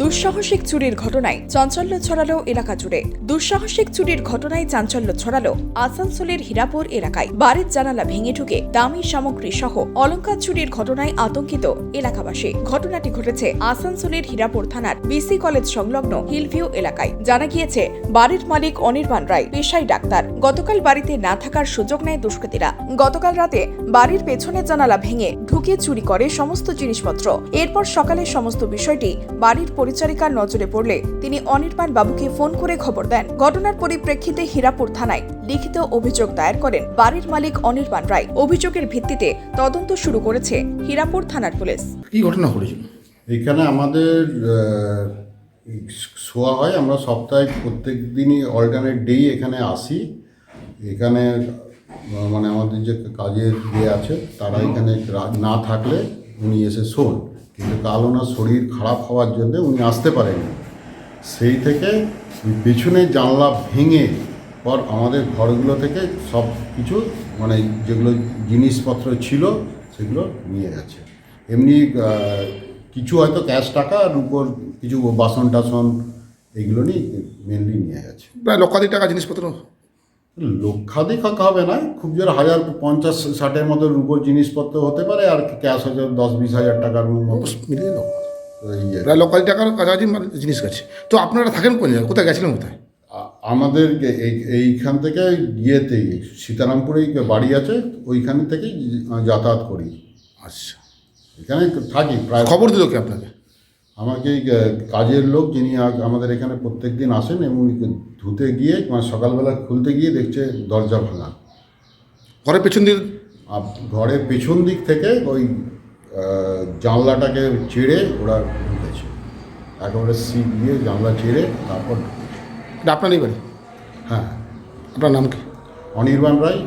দুঃসাহসিক চুরির ঘটনায় চাঞ্চল্য ছড়ালো এলাকা জুড়ে। দুঃসাহসিক চুরির ঘটনায় চাঞ্চল্য ছড়ালো আসানসোলের হীরাপুর এলাকায়। বাড়ির জানালা ভেঙে ঢুকে দামি সামগ্রী সহ অলংকার চুরির ঘটনায় আতঙ্কিত এলাকাবাসী। ঘটনাটি ঘটেছে আসানসোলের হীরাপুর থানার বিসি কলেজ সংলগ্ন হিলভিউ এলাকায়। জানা গিয়েছে, বাড়ির মালিক অনির্বাণ রায় পেশাই ডাক্তার। গতকাল বাড়িতে না থাকার সুযোগ নেয় দুষ্কৃতীরা। গতকাল রাতে বাড়ির পেছনের জানালা ভেঙে ঢুকে চুরি করে সমস্ত জিনিসপত্র। এরপর সকালে সমস্ত বিষয়টি বাড়ির পরিচারিকার নজরে পড়লে তিনি অনির্বাণ বাবুকে ফোন করে খবর দেন। ঘটনার পরিপ্রেক্ষিতে হীরাপুর থানায় লিখিত অভিযোগ দায়ের করেন বাড়ির মালিক অনির্বাণ রায়। অভিযোগের ভিত্তিতে তদন্ত শুরু করেছে হীরাপুর থানার পুলিশ। কি ঘটনা ঘটেছিল? এখানে আমাদের শোয়া হয় আমরা সপ্তাহে প্রত্যেক দিনই অল্টারনেট ডেই এখানে আসি। এখানে মানে আমাদের যে কাজের ইয়ে আছে তারা এখানে না থাকলে উনি এসে শোন। কিন্তু কাল ওনার শরীর খারাপ হওয়ার জন্য উনি আসতে পারেননি। সেই থেকে পেছনের জানলা ভেঙে পর আমাদের ঘরগুলো থেকে সব কিছু মানে যেগুলো জিনিসপত্র ছিল, সেগুলো নিয়ে গেছে। এমনি কিছু হয়তো ক্যাশ টাকা আর উপর কিছু বাসন টাসন এগুলো নিয়ে মেনলি নিয়ে গেছে। প্রায় লক্ষাধিক টাকা জিনিসপত্র লক্ষাধিক হবে না খুব জোর হাজার পঞ্চাশ ষাটের মতো রূপোর জিনিসপত্র হতে পারে আর ক্যাশ হয়তো দশ বিশ হাজার টাকার মতো। মিলিয়ে দাও এই আর কি। প্রায় টাকার কাছাকাছি মানে জিনিস গেছে। তো আপনারা থাকেন কোন জায়গায়? কোথায় গেছিলেন কোথায়? আমাদের এই এইখান থেকে ইয়েতেই সীতারামপুরেই বাড়ি আছে ওইখান থেকেই যাতায়াত করি। আচ্ছা। এখানে থাকি প্রায় খবর দিল কি আপনাকে? আমাকে কাজের লোক যিনি আমাদের এখানে প্রত্যেক দিন আসেন এবং ধুতে গিয়ে মানে সকালবেলা খুলতে গিয়ে দেখছে দরজা ভাঙা। ঘরের পেছন দিক ঘরের পেছন দিক থেকে ওই জানলাটাকে চেড়ে ওরা ঢুকেছে। একেবারে সিট দিয়ে জানলা চেড়ে তারপর ঢুকেছে। আপনারই বাড়ি? হ্যাঁ। আপনার নাম কি? অনির্বাণ রায়।